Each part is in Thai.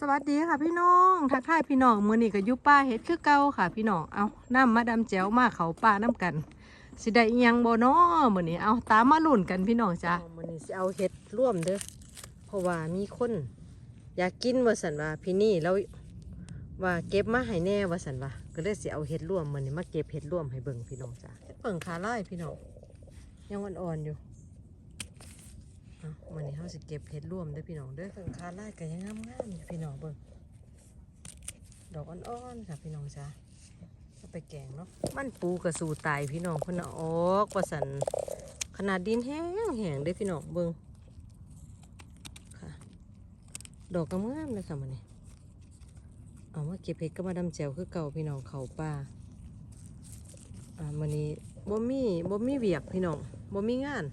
สวัสดีค่ะพี่น้องทักทายพี่น้องมื้อนี้ก็อยู่ป่าเฮ็ดคือเก่าค่ะ พี่น้องเอาน้ำมาดำแจ๋วมาเขาป่าน้ำกัน สิได้อิหยังบ่น้อมื้อนี้เอาตามมาลุ้นกันพี่น้องจ้ะมื้อนี้สิเอาเฮ็ดร่วมเด้อเพราะว่ามีคน อยากกินว่าซั่นว่าพี่นี่แล้วว่าเก็บมาให้แน่ว่าซั่นว่าก็เลยสิเอาเฮ็ดร่วมมื้อนี้มาเก็บเฮ็ดร่วมให้เบิ่งพี่น้องจ้ะเบิ่งขาลายพี่น้องยังอ่อนๆอยู่อะ วันนี้เขาสิเก็บเห็ดร่วมด้อพี่น้องเด้อเพิ่งคาไล่กันยังงามๆอยู่พี่น้องเบิ่งดอกอ่อนๆค่ะพี่น้องจ้าเอาไปแกงเนาะมันปูกระสูตายพี่น้องเพิ่นออกว่าสันขนาดดินแห้งแห้งด้อพี่น้องเบิ่งค่ะ ดอกงามเลยค่ะมันนี้เอามาเก็บเห็ดก็มาดำแจวคือเก่าพี่น้องเขาป่าอ่ามันนี้บ่มีบ่มีเวียกพี่น้องบ่มีงาน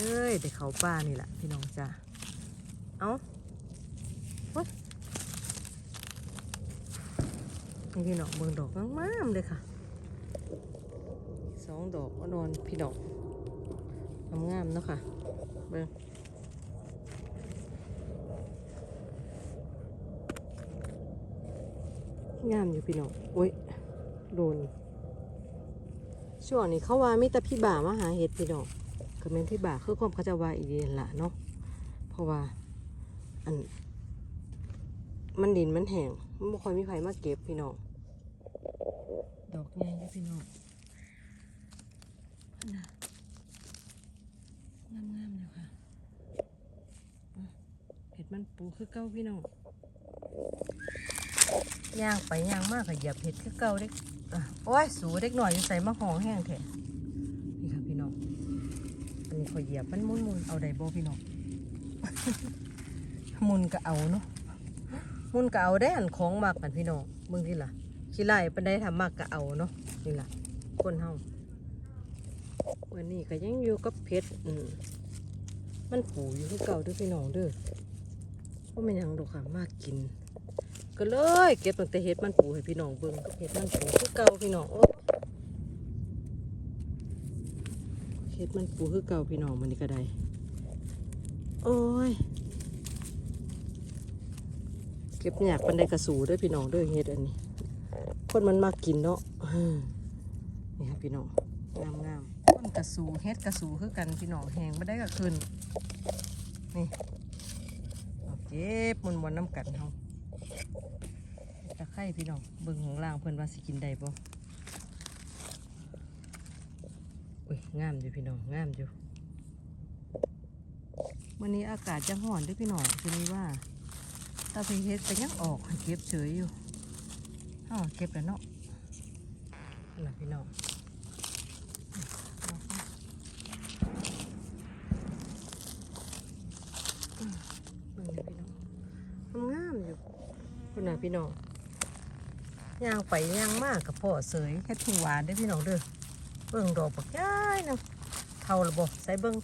เฮ้ยแต่เขาป้านี่แหละพี่น้องจ้าเอา้ยนี่พี่น้องเบิ่งดอกงามๆเลยค่ะสองดอกนอนพี่น้องงามๆเนาะค่ะ เบิ่งงามอยู่พี่น้องโอ้ยโดนช่วงนี้เขาว่ามีแต่พี่บ่ามาหาเห็ดพี่น้อง ก็แม่นที่บาคือความเขาจะว่าอีเดียนละเนาะเพราะว่าอัน มันดินมันแห้งมันบ่ค่อยมีไผมาเก็บพี่น้องดอกใหญ่เด้อพี่น้องน่ะงามๆเลยค่ะอะเห็ดมันปูคือเก้าพี่น้องย่างไปย่างมากก็เหยียบเห็ดคือเก้าเด็กโอ้ยสูเด็กหน่อยอยู่ใส่มะหองแห้งแท้นี่ค่ะพี่น้อง อันนี้ ขอยเหยียบมันมุนมุนเอาไดโบพี่น้องมุนก็เอาเนาะมุนก็เอาได้อันของมากกันพี่น้องเบิ่งที่ล่ะขี้ไล่ปันได้ทำมากก็เอาเนาะนี่ล่ะคนเฮาวันนี้ก็ยังอยู่กับเพชรอืมมันปูอยู่คือเก่าด้วยพี่น้องเด้อว่ามันยังดอกค่ะมากกิน ก็เลย เก็บตั้งแต่เห็ดมันปูให้พี่น้องเบิ่งเห็ดมันปูคือเก่าพี่น้องโอ้ เฮ็ดมันปูคือเก่าพี่น้องมันนี่ก็ได้ โอ้ย เก็บหยากปันไดกระสูด้วยพี่น้องด้วยเฮ็ดอันนี้ คนมันมากินเนาะนี่ครับพี่น้องงามงามคนกระสูเฮ็ดกระสูคือกันพี่น้องแหงไม่ได้ก็คืนนี่เก็บมันวันน้ำกันเฮาตะไคร่พี่น้องเบิ่งของล่างเพิ่อนว่าสิกินได้บ่ อุ้ยงามอยู่พี่น้องงามอยู่วันนี้อากาศจะห่อนด้วยพี่น้องทีนี้ว่าตาพีเฮ็ดไปยังออกให้เก็บเฉยอยู่อ้าวเก็บแล้วเนาะน่ะพี่น้องอืมเบิ่งเลยพี่น้องงามๆอยู่คุณน่ะพี่น้องย่างไปย่างมากกับพ่อเสยเฮ็ดผู้หวานได้อพี่น้องเด้อ เบิ่งดอกบักย้ายเนาะเท่าระบบใส่เบิ่ง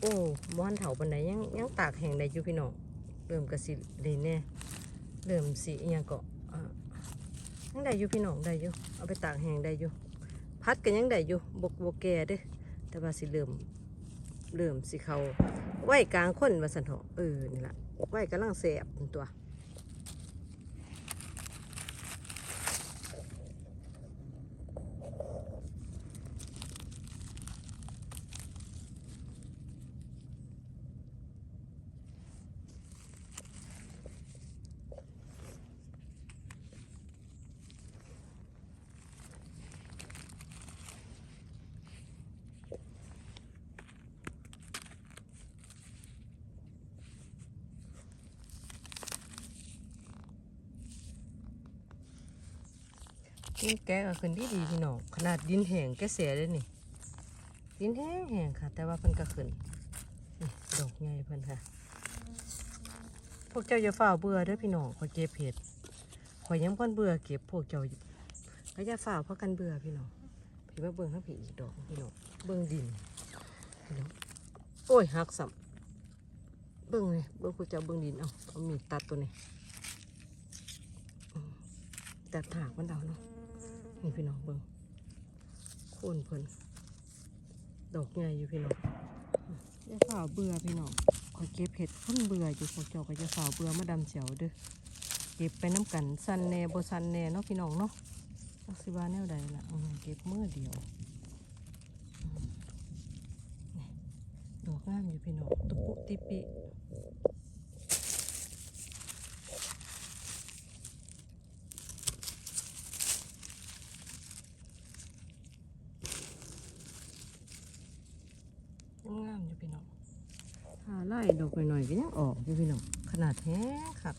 โอ้บ้านเถาปันไดยังยังตากแห้งได้อยู่พี่น้องเริ่มกระสิได้แน่เริ่มสิอหยังก็อ่ายังได้อยู่พี่น้องได้อยู่เอาไปตากแห้งได้อยู่พัดกันยังได้อยู่บกบกแก่เด้อแต่ว่าสิเริ่มเริ่มสิเขาไหวกลางคนว่าสันเถาะเออนี่ล่ะไหว้กำลังแสบเป็นตัว นี่แกะก็ขึ้นดีดีพี่น้องขนาดดินแห้งแกเสียเลยนี่ ดินแห้งแห้งค่ะ แต่ว่าเพิ่นก็ขึ้นดอกใหญ่เพิ่นค่ะ พวกเจ้าอย่าฝ่าเบื่อเด้อพี่น้องขอยเก็บเห็ดขอยยังพ่นเบื่อเก็บพวกเจ้าอยู่ก็อย่าฝ่าเพราะกันเบื่อพี่น้องพี่มาเบิ่งข้างพี่อีกดอกพี่น้องเบิ่งดินพี่น้องโอ้ยหักสับเบิ่งเลยเบิ่งพวกเจ้าเบิ่งดินเอาเอามีดตัดตัวนี้อืมตัดถากมันเอาเนาะ นี่พี่น้องเบิ่งโค่นเพิ่นดอกใหญ่อยู่พี่น้องอย่าฝ่าเบื่อพี่น้องคอยเก็บเห็ดคนเบื่ออยู่พวกเจ้าก็จะฝ่าเบื่อมาดำเจียวเด้อเก็บไปน้ำกันสันแน่บ่สันแน่เนาะพี่น้องเนาะจักสิวาแนวใดล่ะเก็บมือเดียวดอกงามอยู่พี่น้องตุปุติปิงามอยู่พี่น้อง หาไล่ดอกหน่อยๆก็ยังออกอยู่พี่น้องขนาดแห้งครับ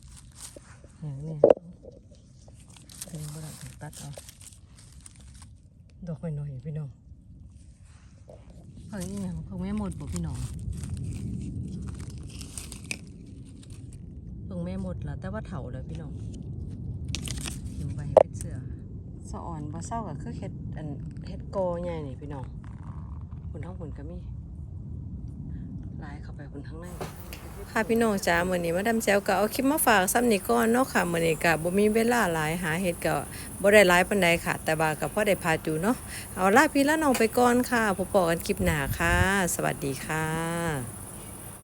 แหงเนี่ยเพิ่งบ่ได้ถูกตัดเอาดอกหน่อยๆพี่น้องเพิ่งอีหยังเพิ่งไม่หมดบ่พี่น้องเพิ่งไม่หมดละแต่ว่าเถาแล้วพี่น้องเก็บไว้ให้เป็นเสือสะอ่อนบ่เศร้าก็คือเฮ็ดอันเฮ็ดโกใหญ่นี่พี่น้องคนท้องผลก็มี ลายเข้าไปคนข้างในค่ะพี่น้องจ้ามื้อนี้มาดามแจวก็เอาคลิปมาฝากซ้ำนี่ก่อนเนาะค่ะมื้อนี้ก็บ่มีเวลาหลายหาเฮ็ดก็บ่ได้หลายปานใดค่ะ แต่ว่าก็พอได้พาดูเนาะเอาล่ะพี่ละน้องไปก่อนค่ะพบกันคลิปหน้าค่ะ สวัสดีค่ะ